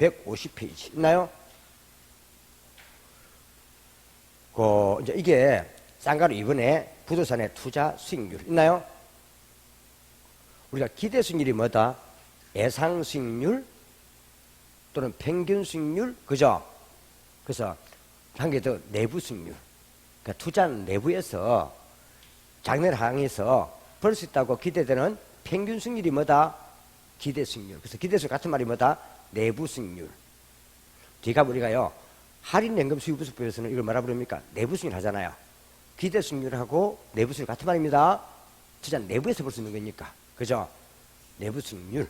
150페이지 있나요? 그 이제 이게 쌍가루 이번에 부동산의 투자 수익률 있나요? 우리가 기대 수익률이 뭐다? 예상 수익률 또는 평균 수익률 그죠? 그래서 한 개 더 내부 수익률. 그러니까 투자는 내부에서 장래를 향해서 벌 수 있다고 기대되는 평균 수익률이 뭐다? 기대 수익률. 그래서 기대 수익 같은 말이 뭐다? 내부 수익률. 뒤가 우리가요 할인 연금 수익부수법에서는 이걸 뭐라 부릅니까? 내부 수익률 하잖아요. 기대 수익률하고 내부 수익률 같은 말입니다. 투자 내부에서 볼 수 있는 거니까. 그죠? 내부 수익률.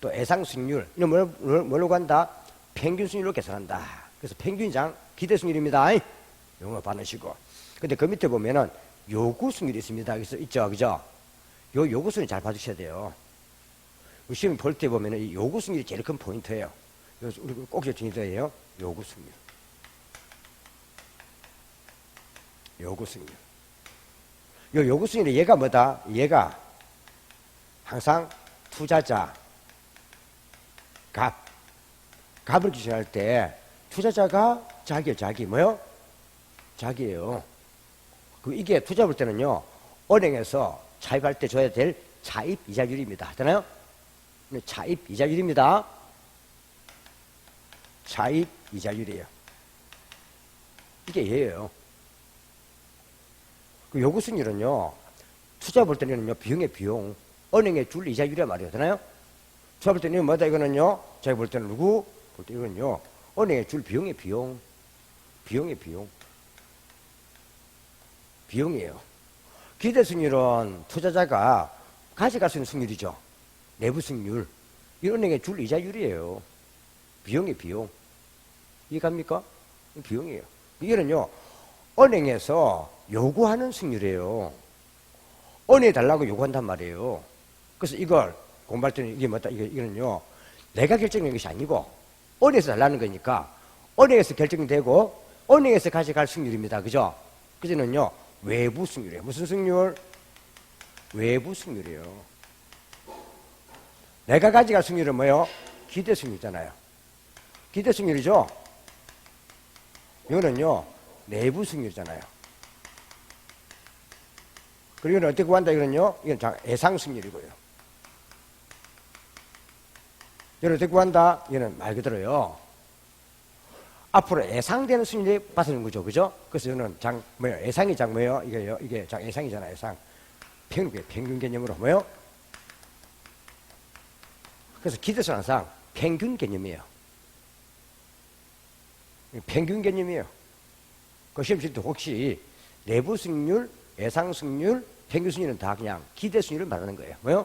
또 예상 수익률. 이런 뭘, 뭘, 뭘로 간다? 평균 수익률로 계산한다. 그래서 평균장 기대 수익률입니다. 영어 받으시고. 근데 그 밑에 보면은 요구 수익률이 있습니다. 그래서 있죠. 그죠? 요 요구 수익률 잘 봐주셔야 돼요. 시험 볼때 보면은 이 요구 수익률이 제일 큰 포인트예요. 그래서 우리 꼭 정의돼요. 요구 수익률. 요구 수익률. 요 요구 수익률이 얘가 뭐다? 얘가 항상 투자자 값 값을 기준할 때 투자자가 자기예요 자기 뭐요? 자기예요. 그 이게 투자 볼 때는요 은행에서 차입할 때 줘야 될 차입 이자율입니다. 되나요? 차입 이자율입니다. 차입 이자율이에요. 이게 얘예요. 그 요구 수익률은요 투자 볼 때는요 비용의 비용 은행에 줄 이자율이란 말이에요. 되나요? 투자 볼 때는 뭐다 이거는요 제가 볼 때는 누구 볼 때 이거는요 은행에 줄 비용의 비용 비용의 비용 비용이에요. 기대 수익률은 투자자가 가져갈 수 있는 수익률이죠. 내부 수익률. 이 은행에 줄 이자율이에요. 비용의 비용. 이해갑니까? 비용이에요. 이거는요, 은행에서 요구하는 수익률이에요. 은행에 달라고 요구한단 말이에요. 그래서 이걸 공부할 때는 이게 뭐다? 이게, 이거는요, 내가 결정하는 것이 아니고, 은행에서 달라는 거니까, 은행에서 결정되고, 은행에서 가져갈 수익률입니다. 그죠? 그저는요, 외부 수익률이에요. 무슨 수익률? 외부 수익률이에요. 내가 가져갈 수익률은 뭐예요? 기대 수익률이잖아요. 기대 수익률이죠? 이거는요, 내부 수익률이잖아요. 그리고 이건 어떻게 구한다? 이거는요, 이건 자- 예상 수익률이고요. 이건 어떻게 구한다? 이거는 말 그대로요. 앞으로 예상되는 수익률이 받는 거죠. 그죠? 그래서 이거는 장, 뭐예요? 예상이 장 뭐예요? 이게요, 이게 장 예상이잖아요. 예상. 평균, 평균 개념으로 뭐예요? 그래서 기대수는 항상 평균 개념이에요. 평균 개념이에요. 그 시험 칠때 혹시 내부 승률, 예상 승률, 평균 승률은 다 그냥 기대 승률을 말하는 거예요. 뭐요?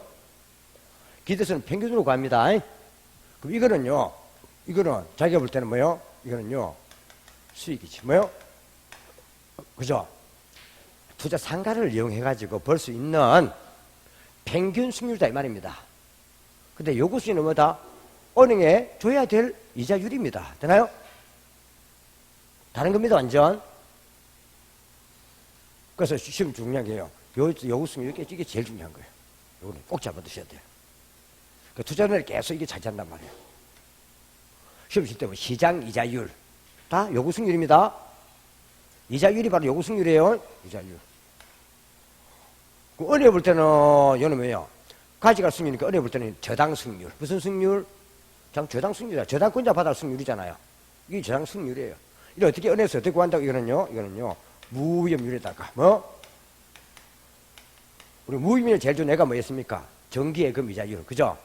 기대수는 평균으로 갑니다. 그럼 이거는요, 이거는 자기가 볼 때는 뭐요? 이거는요, 수익이지. 뭐요? 그죠? 투자 상가를 이용해가지고 벌 수 있는 평균 승률이다 이 말입니다. 근데 요구 수익은 뭐다? 은행에 줘야 될 이자율입니다. 되나요? 다른 겁니다, 완전. 그래서 시험 중요한 게요. 요, 요구 수익 이게, 제일 중요한 거예요. 요거는 꼭 잡아두셔야 돼요. 그 투자를 계속 이게 잘 잔단 말이에요. 시험 칠 때 뭐 시장 이자율. 다 요구 수익률입니다. 이자율이 바로 요구 수익률이에요. 이자율. 그볼 때는, 요는 뭐예요? 가져갈 수익률이니까 은행 볼 때는 저당 수익률. 무슨 수익률? 장 저당 수익률이야. 저당권자 받을 수익률이잖아요. 이게 저당 수익률이에요. 이거 어떻게 은행에서 어떻게 구한다고 이거는요? 이거는요. 무위험률에다가 뭐? 우리 무위험률 제일 좋은 애가 뭐였습니까? 정기예금 이자율. 그죠?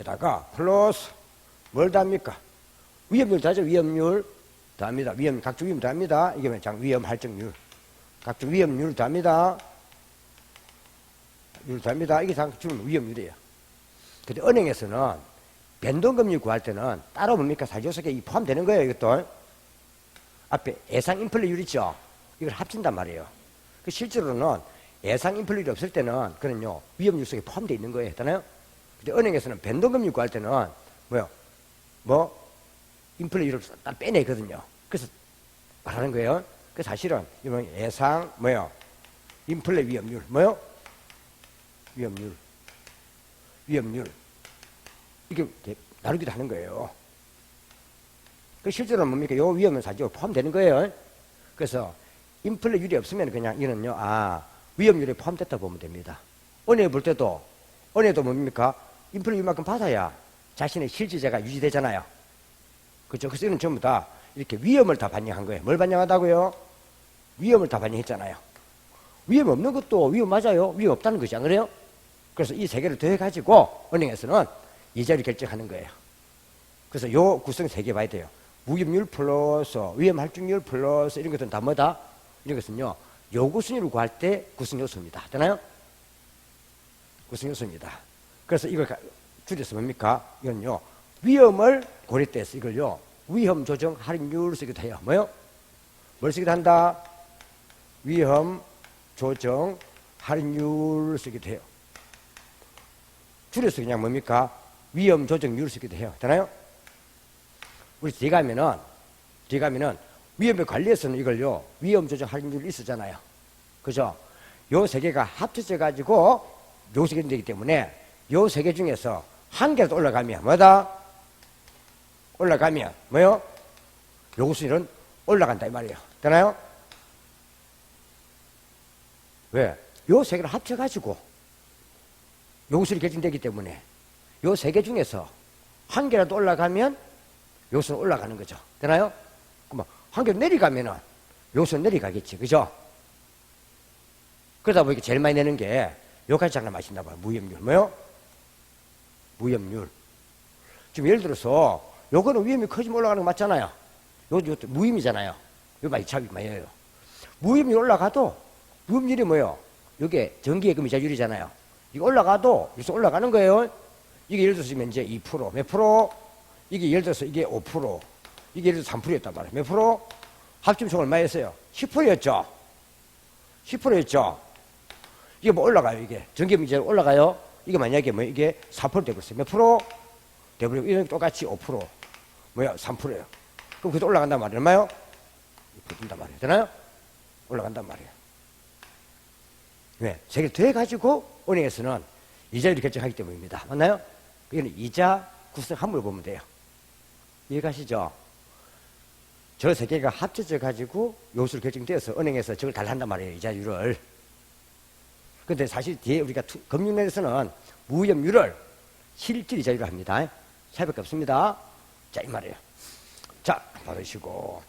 에다가 플러스 뭘 더합니까? 위험률 더하죠. 위험률 더합니다. 위험 각종 위험 더합니다. 이게 장 위험 할증률. 각종 위험률 더합니다. 율 더합니다. 이게 각종 위험률이에요. 근데 은행에서는 변동금리 구할 때는 따로 뭡니까? 이 포함되는 거예요. 이것도 앞에 예상 인플레율 있죠. 이걸 합친단 말이에요. 그 실제로는 예상 인플레율이 없을 때는 그는요 위험률 속에 포함되어 있는 거예요. 했잖아요. 근데 은행에서는 변동금리 구할 때는 뭐요? 뭐 인플레율을 딱 빼내거든요. 그래서 말하는 거예요. 그 사실은 이건 예상 뭐요? 인플레 위험률 뭐요? 위험률 위험률 이게 나누기도 하는 거예요. 그 실제로 뭡니까? 요 위험은 사실 포함되는 거예요. 그래서 인플레율이 없으면 그냥 이는요, 아, 위험률에 포함됐다 보면 됩니다. 은행 볼 때도, 은행도 뭡니까? 인플레율만큼 받아야 자신의 실질재가 유지되잖아요. 그죠? 그래서 이는 전부 다 이렇게 위험을 다 반영한 거예요. 뭘 반영하다고요? 위험을 다 반영했잖아요. 위험 없는 것도 위험 맞아요. 위험 없다는 것이 안 그래요? 그래서 이 세 개를 더해가지고 은행에서는 이자를 결정하는 거예요. 그래서 요 구성 세 개 봐야 돼요. 무기업률 플러스 위험 할증률 플러스 이런 것들은 다 뭐다? 이런 것은요. 요구순위를 구할 때 구성 요소입니다. 되나요? 구성 요소입니다. 그래서 이걸 가- 줄여서 뭡니까? 이건요. 위험을 고려해서 이걸요. 위험 조정 할인율 쓰기도 해요. 뭐요? 뭘 쓰기도 한다? 위험 조정 할인율 쓰기도 해요. 줄여서 그냥 뭡니까? 위험 조정률 쓰기도 해요. 되나요? 우리 뒤에 가면은, 뒤에 가면은 위험에 관리해서는 이걸요, 위험 조정 할인율이 있었잖아요. 그죠? 요 세 개가 합쳐져 가지고 요 세 개 되기 때문에 요 세 개 중에서 한 개라도 올라가면 뭐다? 올라가면 뭐요? 요구수율은 올라간다 이 말이에요. 되나요? 왜? 요 세 개를 합쳐가지고 요구수율이 결정되기 때문에 요 세 개 중에서 한 개라도 올라가면 요수는 올라가는 거죠. 되나요? 그럼 한 개 내려가면은 요수는 내려가겠지. 그죠? 그러다 보니까 제일 많이 내는 게 요까지 장난 마신다 봐요. 무염률. 뭐요? 무염률. 지금 예를 들어서 요거는 위험이 커지면 올라가는 거 맞잖아요. 요, 요 무임이잖아요. 요 많이 차이 많이 해요. 무임이 올라가도 무임률이 뭐요? 요게 전기예금 이자율이잖아요. 이거 올라가도 여기서 올라가는 거예요. 이게 예를 들어서 이제 2%, 몇 프로? 이게 예를 들어서 이게 5%, 이게 예를 들어서 3%였단 말이에요. 몇 프로? 합치면 얼마였어요? 10%였죠? 10%였죠? 이게 뭐 올라가요, 이게. 전기예금 이자율 올라가요? 이게 만약에 뭐 이게 4% 되고 있어요. 몇 프로? 대부분 이런 똑같이 5%. 뭐야? 3%예요. 그럼 그래도 올라간단 말이에요. 얼마요? 붙는단 말이에요. 되나요? 올라간단 말이에요. 왜? 세개 더해가지고 은행에서는 이자율을 결정하기 때문입니다. 맞나요? 이거는 이자 구성 함을 보면 돼요. 이해가시죠? 저 세 개가 합쳐져 가지고 요수를 결정되어서 은행에서 저걸 달한단 말이에요. 이자율을. 근데 사실 뒤에 우리가 투- 금융권에서는 무염률을 실질 이자율로 합니다. 차이밖에 없습니다. 자, 이 말이에요. 자, 받으시고.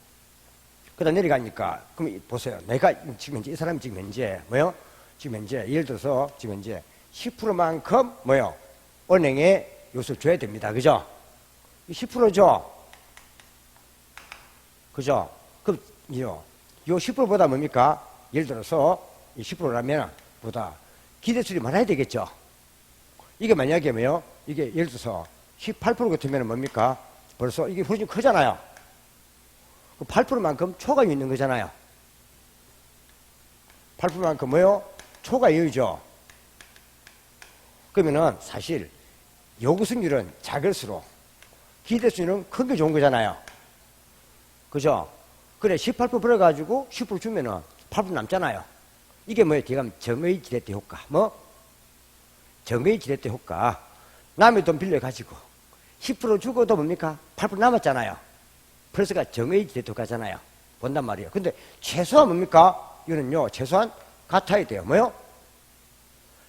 그 다음 내려가니까, 그럼 이- 보세요. 내가 지금 현재, 이 사람이 지금 현재, 뭐요? 지금 현재, 예를 들어서 지금 현재 10%만큼, 뭐요? 은행에 요소를 줘야 됩니다. 그죠? 10%죠? 그죠? 그럼, 요, 요 10%보다 뭡니까? 예를 들어서 이 10%라면 보다 기대수율이 많아야 되겠죠? 이게 만약에 뭐요? 이게 예를 들어서 18% 같으면 뭡니까? 벌써 이게 훨씬 크잖아요. 그 8%만큼 초가 있는 거잖아요. 8%만큼 뭐요? 초가 이유죠. 그러면은 사실 요구 승률은 작을수록 기대 수율은 큰게 좋은 거잖아요. 그죠? 그래 18% 벌어가지고 10% 주면은 8% 남잖아요. 이게 뭐예요? 가면 정의 지렛대 효과. 뭐? 정의 지렛대 효과. 남의 돈 빌려가지고 10% 주고도 뭡니까? 8% 남았잖아요. 플러스가 정의 지렛대 효과잖아요. 본단 말이에요. 근데 최소한 뭡니까? 이거는요, 최소한 같아야 돼요. 뭐요?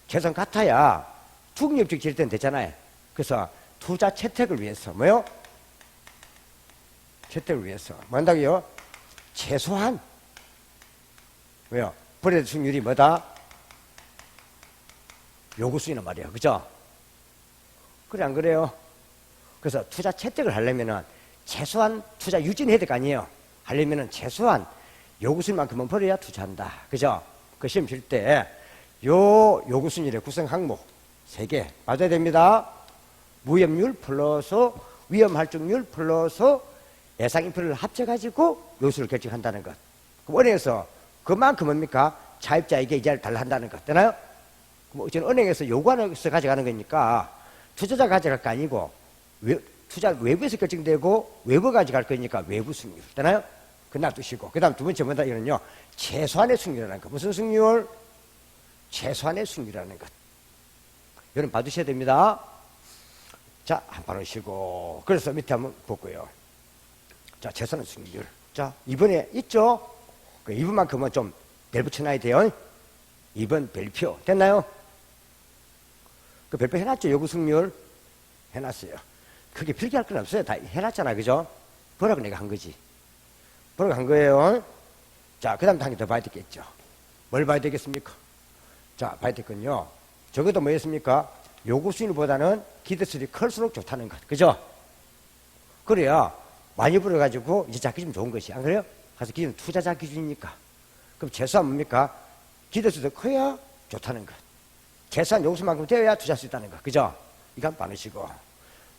최소한 같아야 투기업적 지렛대는 되잖아요. 그래서 투자 채택을 위해서 뭐요? 채택을 위해서 뭐 한다고요? 최소한 왜요? 불의 수익률이 뭐다? 요구수이란 말이에요. 그죠? 그래, 안 그래요? 그래서 투자 채택을 하려면은 최소한 투자 유지는 해야 될 거 아니에요? 하려면은 최소한 요구수만큼은 벌어야 투자한다. 그죠? 그 시험 칠 때 요 요구순위의 구성 항목 세 개 맞아야 됩니다. 무염률 플러스 위험 할증률 플러스 예상 인플레를 합쳐가지고 요수를 결정한다는 것. 그럼 은행에서 그만큼 뭡니까? 차입자에게 이자를 달라 한다는 것. 되나요? 그럼 어쨌든 은행에서 요구하면서 가져가는 거니까 투자자 가져갈 거 아니고 외, 투자 외부에서 결정되고 외부 가져갈 거니까 외부 승률. 되나요? 그 놔두시고. 그 다음 두 번째 뭐다? 이거는요. 최소한의 승률이라는 것. 무슨 승률? 최소한의 승률이라는 것. 이건 봐두셔야 됩니다. 자, 한번 하시고. 그래서 밑에 한번 볼고요. 자, 재산 수익률. 자, 이번에 있죠? 그 2번만큼은 좀 벨붙여놔야 돼요. 2번 별표. 됐나요? 그 별표 해놨죠? 요구 승률? 해놨어요. 그게 필기할 건 없어요. 다 해놨잖아. 그죠? 보라고 내가 한 거지. 보라고 한 거예요. 자, 그 다음 단계 더 봐야 되겠죠. 뭘 봐야 되겠습니까? 자, 봐야 되겠군요. 적어도 뭐였습니까? 요구 수익률보다는 기대수익이 클수록 좋다는 것. 그죠? 그래야 많이 벌어가지고 이제 잡기 좀 좋은 것이. 안 그래요? 가서 기준 투자자 기준이니까. 그럼 최소한 뭡니까? 기대수도 커야 좋다는 것. 최소한 요구수만큼 되어야 투자할 수 있다는 것. 그죠? 한번 봐으시고